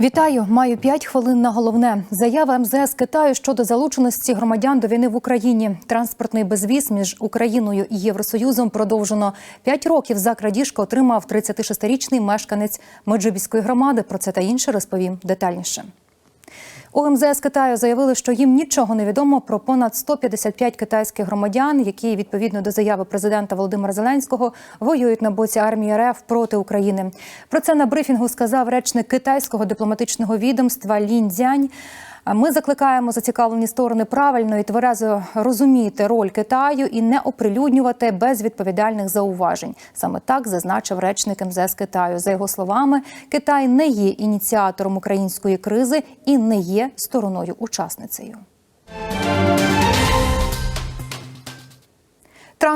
Вітаю, маю 5 хвилин на головне. Заява МЗС Китаю щодо залученості громадян до війни в Україні. Транспортний безвіз між Україною і Євросоюзом продовжено. П'ять років за крадіжку отримав 36-річний мешканець Меджибіської громади. Про це та інше розповім детальніше. У МЗС Китаю заявили, що їм нічого не відомо про понад 155 китайських громадян, які відповідно до заяви президента Володимира Зеленського воюють на боці армії РФ проти України. Про це на брифінгу сказав речник китайського дипломатичного відомства Лінь Дзянь. Ми закликаємо зацікавлені сторони правильно і тверезо розуміти роль Китаю і не оприлюднювати безвідповідальних зауважень. Саме так зазначив речник МЗС Китаю. За його словами, Китай не є ініціатором української кризи і не є стороною учасницею.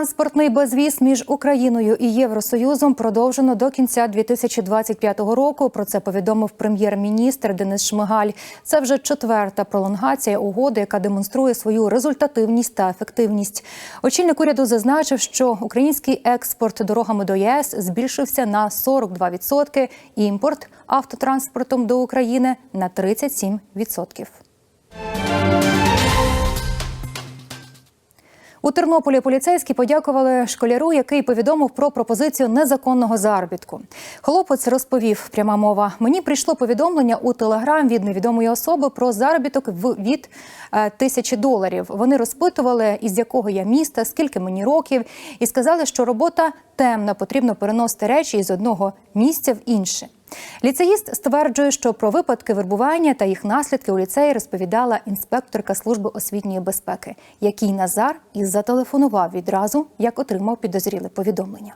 Транспортний безвіз між Україною і Євросоюзом продовжено до кінця 2025 року. Про це повідомив прем'єр-міністр Денис Шмигаль. Це вже четверта пролонгація угоди, яка демонструє свою результативність та ефективність. Очільник уряду зазначив, що український експорт дорогами до ЄС збільшився на 42%, імпорт автотранспортом до України на 37%. У Тернополі поліцейські подякували школяру, який повідомив про пропозицію незаконного заробітку. Хлопець розповів пряма мова. Мені прийшло повідомлення у телеграм від невідомої особи про заробіток в від е, тисячі доларів. Вони розпитували, із якого я міста, скільки мені років, і сказали, що робота темна, потрібно переносити речі із одного місця в інше. Ліцеїст стверджує, що про випадки вербування та їх наслідки у ліцеї розповідала інспекторка служби освітньої безпеки, який Назар і зателефонував відразу, як отримав підозріле повідомлення.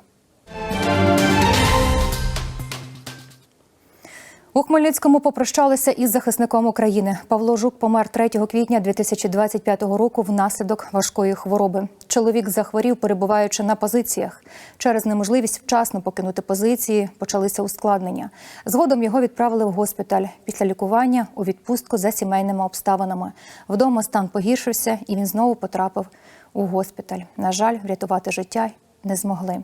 У Хмельницькому попрощалися із захисником України. Павло Жук помер 3 квітня 2025 року внаслідок важкої хвороби. Чоловік захворів, перебуваючи на позиціях. Через неможливість вчасно покинути позиції почалися ускладнення. Згодом його відправили в госпіталь. Після лікування у відпустку за сімейними обставинами. Вдома стан погіршився, і він знову потрапив у госпіталь. На жаль, врятувати життя не змогли.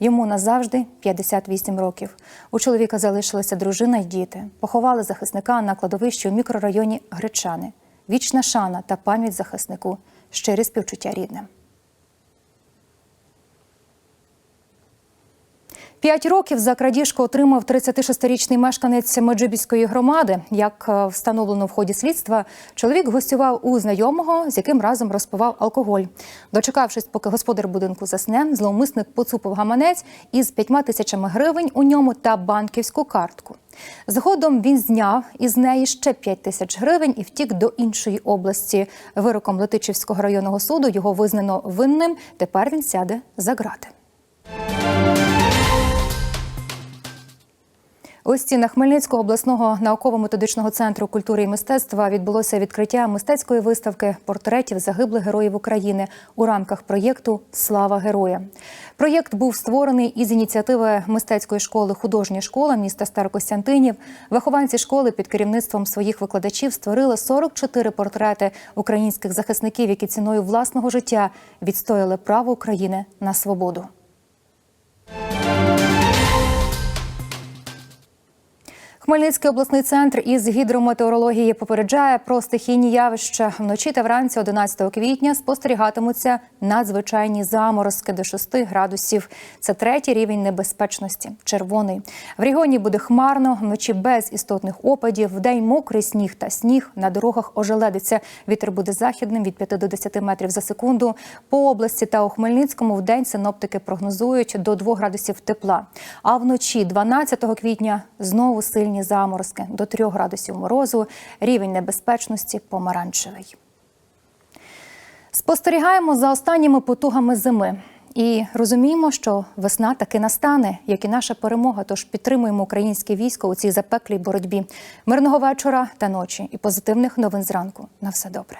Йому назавжди 58 років. У чоловіка залишилася дружина й діти. Поховали захисника на кладовищі у мікрорайоні Гречани. Вічна шана та пам'ять захиснику. Щирі співчуття рідним. П'ять років за крадіжку отримав 36-річний мешканець Меджибіської громади. Як е, встановлено в ході слідства, чоловік гостював у знайомого, з яким разом розпивав алкоголь. Дочекавшись, поки господар будинку засне, зловмисник поцупив гаманець із п'ятьма тисячами гривень у ньому та банківську картку. Згодом він зняв із неї ще 5 тисяч гривень і втік до іншої області. Вироком Летичівського районного суду його визнано винним. Тепер він сяде за грати. У стінах Хмельницького обласного науково-методичного центру культури і мистецтва відбулося відкриття мистецької виставки портретів загиблих героїв України у рамках проєкту Слава героя. Проєкт був створений із ініціативи мистецької школи Художня школа міста Старокостянтинів. Вихованці школи під керівництвом своїх викладачів створили 44 портрети українських захисників, які ціною власного життя відстояли право України на свободу. Хмельницький обласний центр із гідрометеорології попереджає про стихійні явища. Вночі та вранці 11 квітня спостерігатимуться надзвичайні заморозки до 6 градусів. Це третій рівень небезпечності. Червоний в регіоні буде хмарно, вночі без істотних опадів. Вдень мокрий сніг та сніг на дорогах ожеледиться. Вітер буде західним від 5 до 10 метрів за секунду. По області та у Хмельницькому вдень синоптики прогнозують до 2 градусів тепла. А вночі 12 квітня знову сильні заморозки до 3 градусів морозу. Рівень небезпечності помаранчевий. Спостерігаємо за останніми потугами зими. І розуміємо, що весна таки настане, як і наша перемога. Тож підтримуємо українське військо у цій запеклій боротьбі. Мирного вечора та ночі і позитивних новин зранку. На все добре.